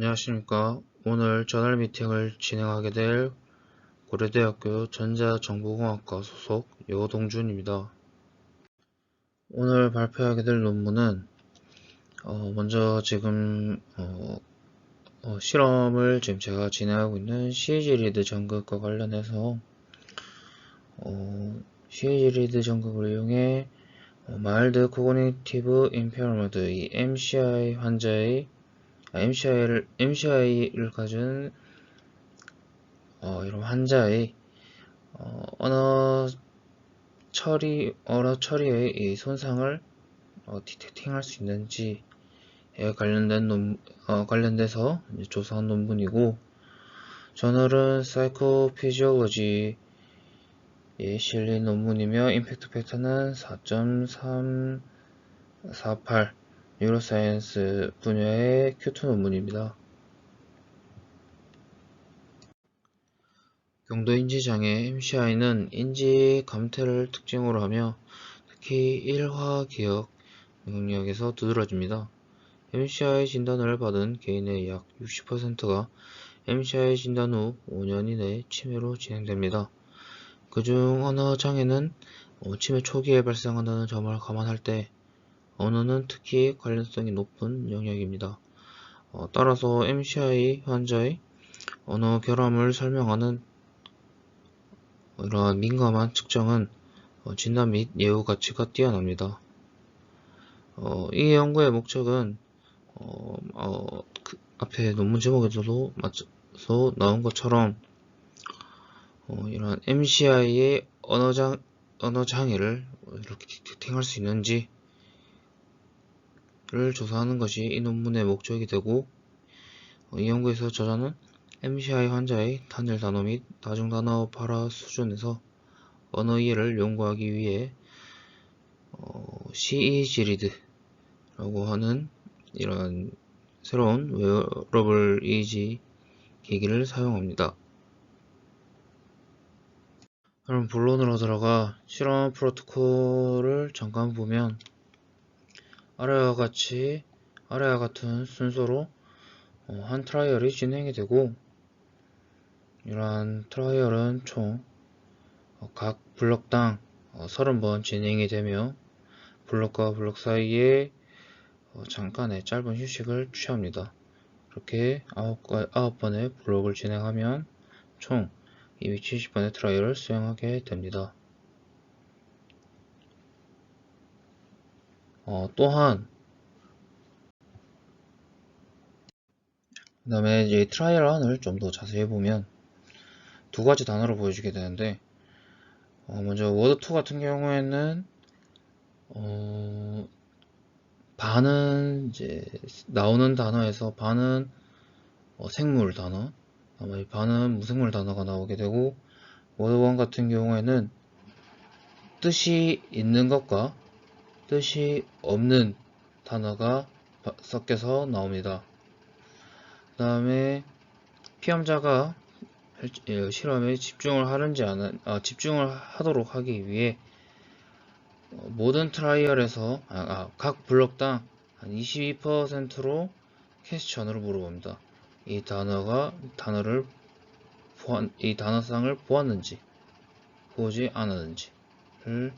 안녕하십니까. 오늘 저널 미팅을 진행하게 될 고려대학교 전자정보공학과 소속 여동준입니다. 오늘 발표하게 될 논문은 어, 먼저 지금 어, 어, 실험을 지금 제가 진행하고 있는 CAG 리드 전극과 관련해서 CAG 리드 전극을 이용해 마일드 코그니티브 임페어먼트 이 MCI 환자의 MCI를, MCI를 가진 어, 이런 환자의 어, 언어 처리, 언어 처리의 이 손상을 어, 디텍팅할 수 있는지에 관련된 논, 어, 관련돼서 조사한 논문이고 저널은 사이코피지올로지에 실린 논문이며 임팩트 팩터는 4.348 뉴로사이언스 분야의 큐트 논문입니다. 경도인지장애 MCI는 인지 감퇴를 특징으로 하며 특히 일화기억 능력에서 두드러집니다. MCI 진단을 받은 개인의 약 60%가 MCI 진단 후 5년 이내 치매로 진행됩니다. 그중 언어 장애는 치매 초기에 발생한다는 점을 감안할 때 언어는 특히 관련성이 높은 영역입니다. 어, 따라서 MCI 환자의 언어 결함을 설명하는 이러한 민감한 측정은 어, 진단 및 예후 가치가 뛰어납니다. 어, 이 연구의 목적은 어, 어, 그 앞에 논문 제목에서도 맞춰서 나온 것처럼 어, 이러한 MCI의 언어장, 언어장애를 이렇게 디텍팅할 수 있는지 를 조사하는 것이 이 논문의 목적이 되고 어, 이 연구에서 저자는 MCI 환자의 단일 단어 및 다중 단어 발화 수준에서 언어 이해를 연구하기 위해 어, CEGRID라고 하는 이런 새로운 웨어러블 EEG 기기를 사용합니다. 그럼 본론으로 들어가 실험 프로토콜을 잠깐 보면 아래와 같이 아래와 같은 순서로 어, 한 트라이얼이 진행이 되고 이러한 트라이얼은 총각 어, 블럭당 30번 어, 진행이 되며 블럭과 블럭 사이에 잠깐의 짧은 휴식을 취합니다. 이렇게 9번의 블럭을 진행하면 총 270번의 트라이얼을 수행하게 됩니다. 어, 또한 그 다음에 이제 트라이얼 안을 좀 더 자세히 보면 두 가지 단어로 보여주게 되는데 어, 먼저 워드2 같은 경우에는 어, 반은 이제 나오는 단어에서 반은 어, 생물 단어 반은 무생물 단어가 나오게 되고 워드1 같은 경우에는 뜻이 있는 것과 뜻이 없는 단어가 섞여서 나옵니다. 그 다음에 피험자가 예, 실험에 집중을 하는지 안, 아, 집중을 하도록 하기 위해 어, 모든 트라이얼에서 아, 아, 각 블럭당 한 22%로 캐스천으로 물어봅니다. 이 단어가 단어를 보안, 이 단어상을 보았는지 보지 않았는지를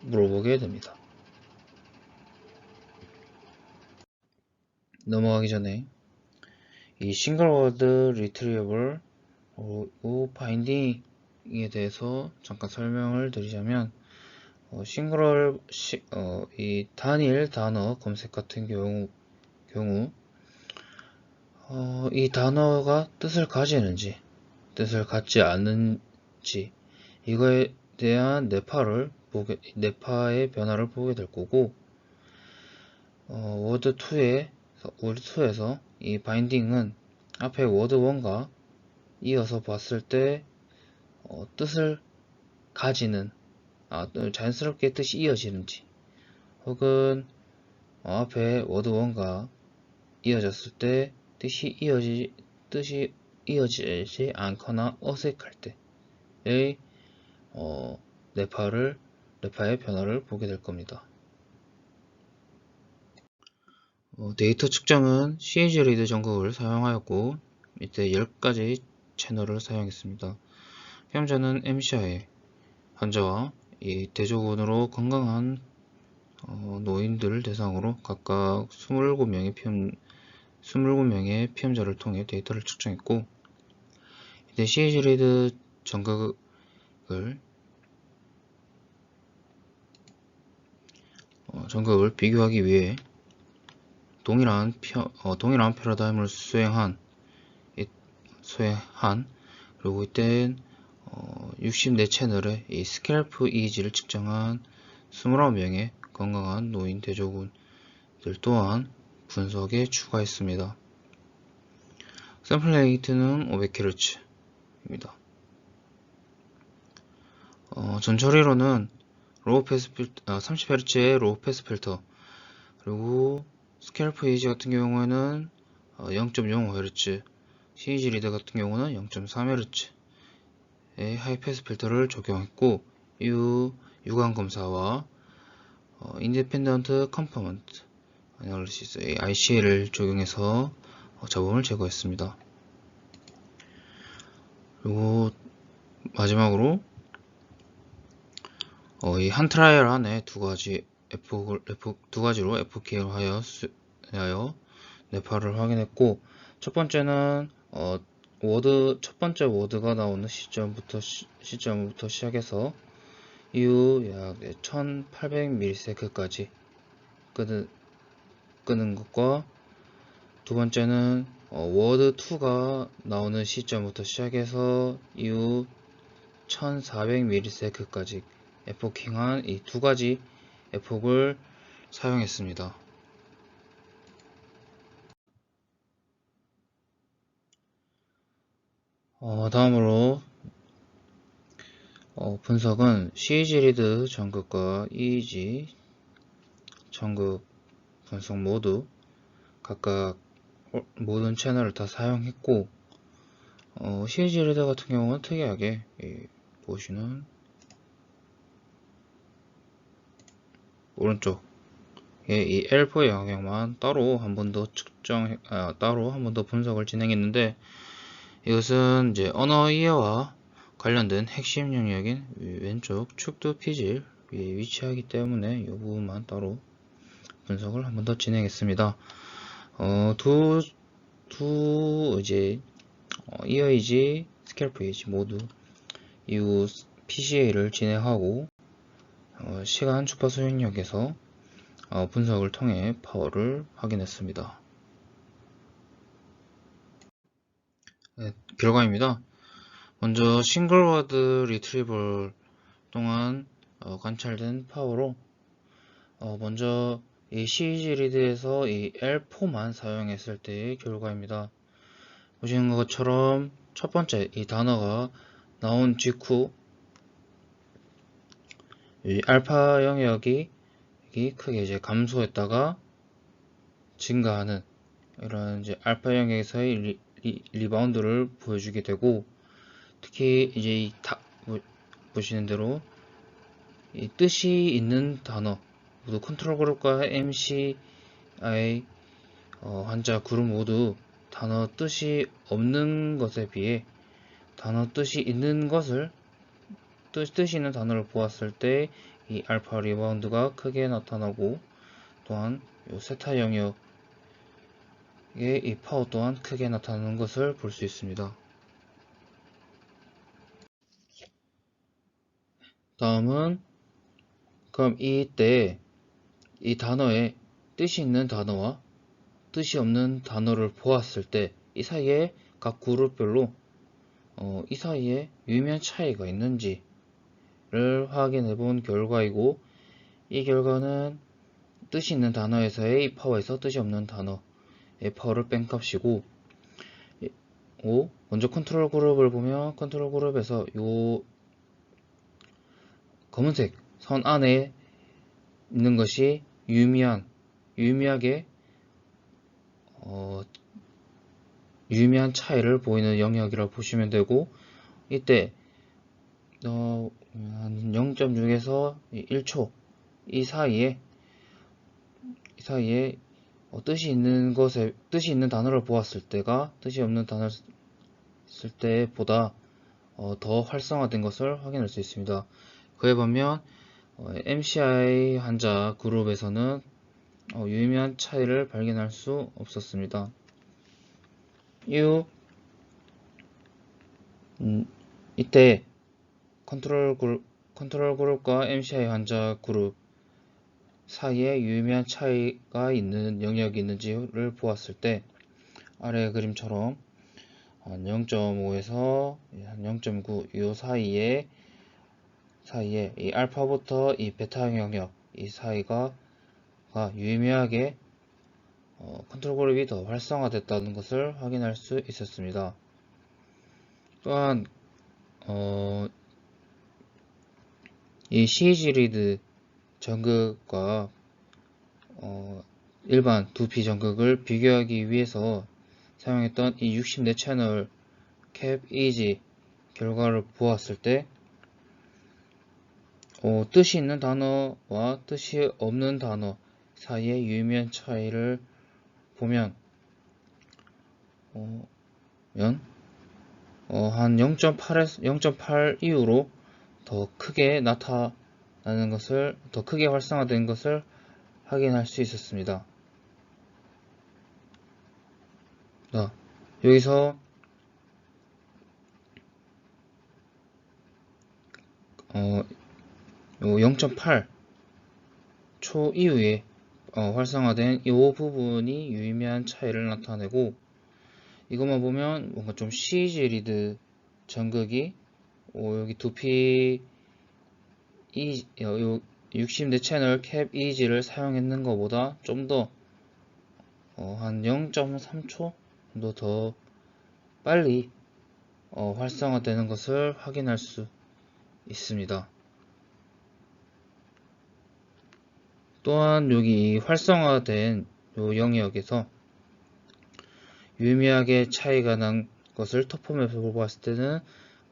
물어보게 됩니다. 넘어가기 전에 이 싱글 워드 리트리어블 그 바인딩에 대해서 잠깐 설명을 드리자면 어, 싱글 시, 어, 이 단일 단어 검색 같은 경우 경우 어, 이 단어가 뜻을 가지는지 뜻을 갖지 않는지 이거에 대한 네파를 보게 네파의 변화를 보게 될 거고 어, 워드 2의 워드2에서 이 바인딩은 앞에 워드1과 이어서 봤을 때 어, 뜻을 가지는 아, 자연스럽게 뜻이 이어지는지 혹은 어, 앞에 워드1과 이어졌을 때 뜻이 이어지 뜻이 이어지지 않거나 어색할 때의 어, 네파를 네파의 변화를 보게 될 겁니다. 어, 데이터 측정은 CAG 리드 전극을 사용하였고 이때 10가지 채널을 사용했습니다. 피험자는 MCI 환자와 이 대조군으로 건강한 어, 노인들 대상으로 각각 27명의 피험 27명의 피험자를 통해 데이터를 측정했고 이때 CAG 리드 전극을 어, 전극을 비교하기 위해 동일한 피, 어, 동일한 패러다임을 수행한 이, 수행한 그리고 이때 어, 64채널의 이 스캘프 이지를 측정한 29명의 건강한 노인 대조군들 또한 분석에 추가했습니다. 샘플 레이트는 500Hz입니다. 어, 전처리로는 로우 패스 필터, 아, 30Hz의 로우 패스 필터 그리고 스캘프 이지 같은 경우에는 0.05Hz, CEG 리더 같은 경우는 0.3Hz의 하이패스 필터를 적용했고 이후 유관 검사와 어, 인디펜던트 컴퍼먼트 아날리시스 IC를 적용해서 어, 잡음을 제거했습니다. 그리고 마지막으로 어, 이한 트라이얼 안에 두 가지 F, F 두 가지로 FK를 하여 수, 하여 네파를 확인했고 첫 번째는 어, 워드 첫 번째 워드가 나오는 시점부터 시, 시점부터 시작해서 이후 약 1800ms까지 끄는 끄는 것과 두 번째는 어, 워드 2가 나오는 시점부터 시작해서 이후 1400ms까지 에포킹한 이 두 가지 에폭을 사용했습니다. 어, 다음으로 어, 분석은 CG 리드 전극과 EEG 전극 분석 모두 각각 모든 채널을 다 사용했고 어, CG 리드 같은 경우는 특이하게 이, 보시는 오른쪽 이 L4 영역만 따로 한 번 더 측정 아, 따로 한 번 더 분석을 진행했는데 이것은 이제 언어 이해와 관련된 핵심 영역인 왼쪽 축도 피질 위에 위치하기 때문에 이 부분만 따로 분석을 한 번 더 진행했습니다. 어, 두, 두 이제 어, EIG, 스캘프 이지 모두 이후 PCA를 진행하고 어, 시간 주파수 영역에서 어, 분석을 통해 파워를 확인했습니다. 네, 결과입니다. 먼저 싱글워드 리트리벌 동안 어, 관찰된 파워로 어, 먼저 이 CEG 리드에서 이 L4만 사용했을 때의 결과입니다. 보시는 것처럼 첫 번째 이 단어가 나온 직후 이 알파 영역이 크게 이제 감소했다가 증가하는 이런 이제 알파 영역에서의 리, 리, 리바운드를 보여주게 되고 특히 이제 이 다, 보시는 대로 이 뜻이 있는 단어 모두 컨트롤 그룹과 MCI 어, 환자 그룹 모두 단어 뜻이 없는 것에 비해 단어 뜻이 있는 것을 뜻, 뜻이 있는 단어를 보았을 때 이 알파 리바운드가 크게 나타나고 또한 이 세타 영역의 이 파워 또한 크게 나타나는 것을 볼 수 있습니다. 다음은 그럼 이때 이 단어에 뜻이 있는 단어와 뜻이 없는 단어를 보았을 때 이 사이에 각 그룹별로 어, 이 사이에 유의미한 차이가 있는지 를 확인해 본 결과이고 이 결과는 뜻이 있는 단어에서의 파워에서 뜻이 없는 단어의 파워를 뺀 값이고 오, 먼저 컨트롤 그룹을 보면 컨트롤 그룹에서 요 검은색 선 안에 있는 것이 유미한 유미하게 어, 유미한 차이를 보이는 영역이라고 보시면 되고 이때 어, 한 0.6에서 1초 이 사이에 이 사이에 어, 뜻이 있는 것에 뜻이 있는 단어를 보았을 때가 뜻이 없는 단어를 쓸 때보다 어, 더 활성화된 것을 확인할 수 있습니다. 그에 반면 어, MCI 환자 그룹에서는 어, 유의미한 차이를 발견할 수 없었습니다. 이후 음, 이때 컨트롤 그룹, 컨트롤 그룹과 MCI 환자 그룹 사이에 유의미한 차이가 있는 영역이 있는지를 보았을 때 아래 그림처럼 한 0.5에서 한0.9 이 사이에 사이에 이 알파부터 이 베타 영역 이 사이가 가 유의미하게 어, 컨트롤 그룹이 더 활성화됐다는 것을 확인할 수 있었습니다. 또한 어, 이 CG 리드 전극과 어, 일반 두피 전극을 비교하기 위해서 사용했던 이 64채널 캡 이지 결과를 보았을 때 어, 뜻이 있는 단어와 뜻이 없는 단어 사이의 유의미한 차이를 보면 어, 면, 어, 한 0.8에서 0.8 이후로 더 크게 나타나는 것을 더 크게 활성화된 것을 확인할 수 있었습니다. 자, 여기서 어, 0.8초 이후에 어, 활성화된 이 부분이 유의미한 차이를 나타내고 이것만 보면 뭔가 좀 CG 리드 전극이 어, 여기 두피 이, 어, 60대 채널 캡 이지를 사용했는 것보다 좀더 어, 한 0.3초 정도 더 빨리 어, 활성화되는 것을 확인할 수 있습니다. 또한 여기 활성화된 요 영역에서 유의미하게 차이가 난 것을 터프맵으로 봤을 때는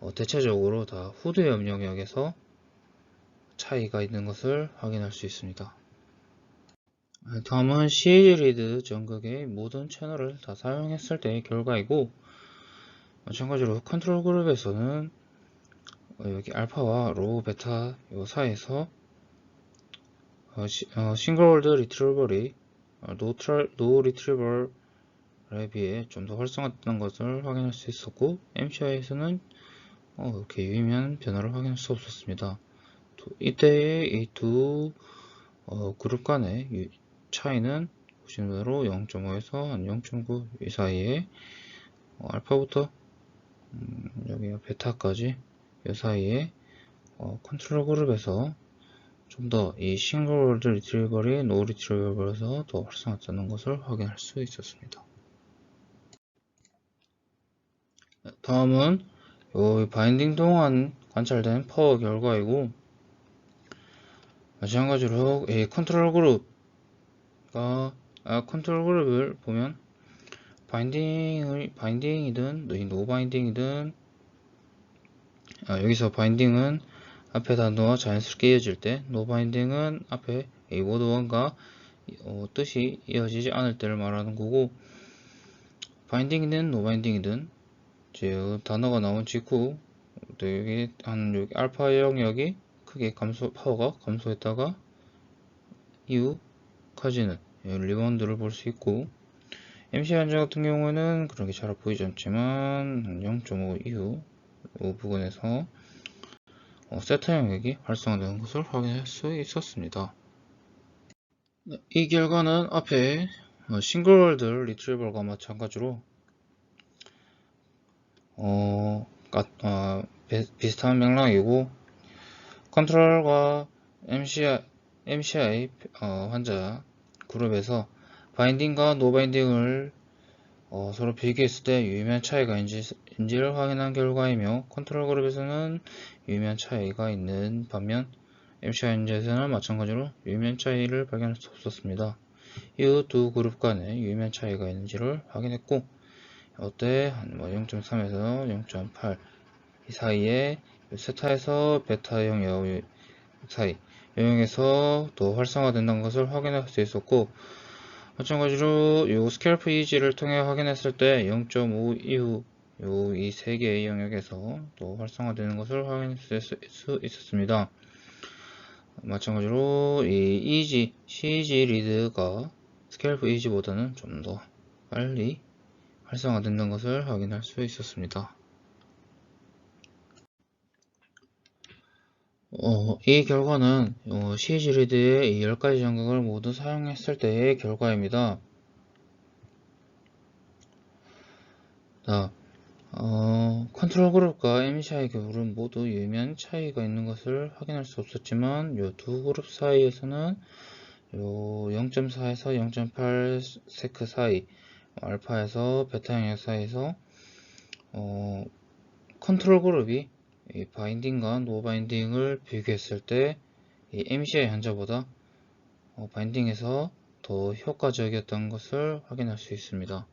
어, 대체적으로 다 후드 염 영역에서 차이가 있는 것을 확인할 수 있습니다. 다음은 CAG 리드 전극의 모든 채널을 다 사용했을 때의 결과이고 마찬가지로 컨트롤 그룹에서는 어, 여기 알파와 로우, 베타 요 사이에서 어, 싱글월드 리트리버리 어, 노, 리트리버에 비해 좀 더 활성화된 것을 확인할 수 있었고 MCI에서는 어, 유의미한 변화를 확인할 수 없었습니다. 이때의 이두 어, 그룹 간의 유, 차이는 보시는 대로 0.5에서 한 0.9 이 사이에 어, 알파부터 음, 여기 베타까지 이 사이에 어, 컨트롤 그룹에서 좀 더 이 싱글 월드 리트리버리 노 리트리버에서 더 활성화되는 것을 확인할 수 있었습니다. 다음은 이 바인딩 동안 관찰된 파워 결과이고 마찬가지로 이 컨트롤 그룹과 아, 컨트롤 그룹을 보면 바인딩을 바인딩이든 노 바인딩이든 아, 여기서 바인딩은 앞에 단어와 자연스럽게 이어질 때 노 바인딩은 앞에 A보드 1과 어, 뜻이 이어지지 않을 때를 말하는 거고 바인딩이든 노 바인딩이든 이제 단어가 나온 직후 여기 한 여기 알파 영역이 크게 감소 파워가 감소했다가 이후까지는 리바운드를 볼 수 있고 MC 환자 같은 경우는 그렇게 잘 보이지 않지만 0.5 이후 이 부분에서 어, 세타 영역이 활성화되는 것을 확인할 수 있었습니다. 네, 이 결과는 앞에 어, 싱글월드 리트리버가 마찬가지로 어, 어, 비슷한 맥락이고 컨트롤과 MCI, MCI 어, 환자 그룹에서 바인딩과 노바인딩을 어, 서로 비교했을 때 유의미한 차이가 있는지, 인지를 확인한 결과이며 컨트롤 그룹에서는 유의미한 차이가 있는 반면 MCI 인자에서는 마찬가지로 유의미한 차이를 발견할 수 없었습니다. 이후 두 그룹 간에 유의미한 차이가 있는지를 확인했고 이때? 뭐 0.3에서 0.8 이 사이에 세타에서 베타 영역 사이. 영역에서 더 활성화된다는 것을 확인할 수 있었고 마찬가지로 요 스캘프 이지를 통해 확인했을 때 0.5 이후 요이세 개의 영역에서 또 활성화되는 것을 확인할 수 있었습니다. 마찬가지로 이 이지 CG 리드가 스캘프 이지보다는 좀 더 빨리 활성화된다는 것을 확인할 수 있었습니다. 어, 이 결과는 어, CG 리드의 이 10가지 전극을 모두 사용했을 때의 결과입니다. 자, 어, 컨트롤 그룹과 MCI 그룹은 모두 유의미한 차이가 있는 것을 확인할 수 없었지만 이 두 그룹 사이에서는 요 0.4에서 0.8 세크 사이, 알파에서 베타 영역 사이에서 어, 컨트롤 그룹이 이 바인딩과 노 바인딩을 비교했을 때 이 MCI 환자보다 어, 바인딩에서 더 효과적이었던 것을 확인할 수 있습니다.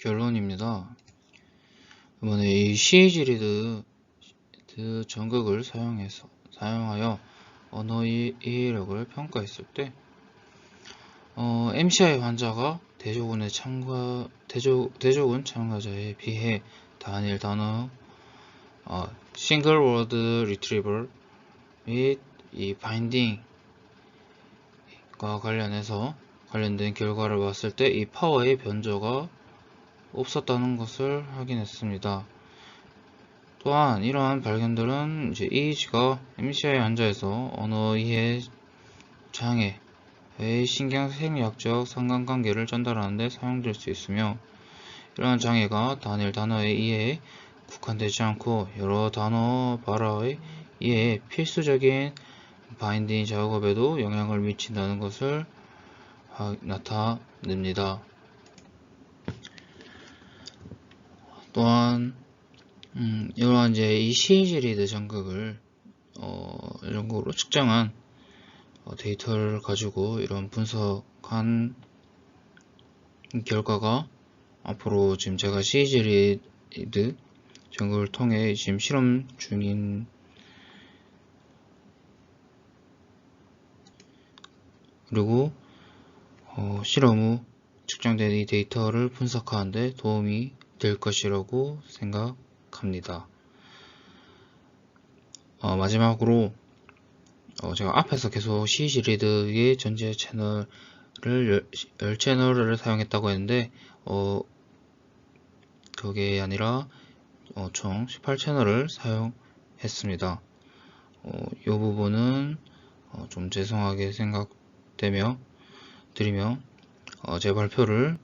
결론입니다. 이번에 이 CAG 리드 그 전극을 사용해서 사용하여 언어 이- 이해력을 평가했을 때 어, MCI 환자가 대조군의 참가 대조 대조군 참가자에 비해 단일 단어 어, 싱글 워드 리트리버 및이 바인딩과 관련해서 관련된 결과를 봤을 때 이 파워의 변조가 없었다는 것을 확인했습니다. 또한 이러한 발견들은 이제 EEG가 MCI 환자에서 언어 이해 장애 의 신경 생리학적 상관관계를 전달하는 데 사용될 수 있으며 이러한 장애가 단일 단어의 이해에 국한되지 않고 여러 단어 발화의 이해에 필수적인 바인딩 작업에도 영향을 미친다는 것을 하- 나타냅니다. 또한 음, 이러한 이제 이 CAG 리드 전극을 어, 이런 거로 측정한 어, 데이터를 가지고 이런 분석한 결과가 앞으로 지금 제가 CAG 리드 전극을 통해 지금 실험 중인 그리고 어, 실험 후 측정된 이 데이터를 분석하는데 도움이 될 것이라고 생각합니다. 어, 마지막으로 어, 제가 앞에서 계속 CG 리드의 전체 채널을 열, 열 채널을 사용했다고 했는데 어, 그게 아니라 어, 총 18채널을 사용했습니다. 어, 이 부분은 어, 좀 죄송하게 생각되며 드리며 어, 제 발표를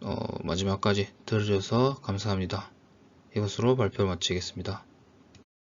어, 마지막까지 들어줘서 감사합니다. 이것으로 발표를 마치겠습니다.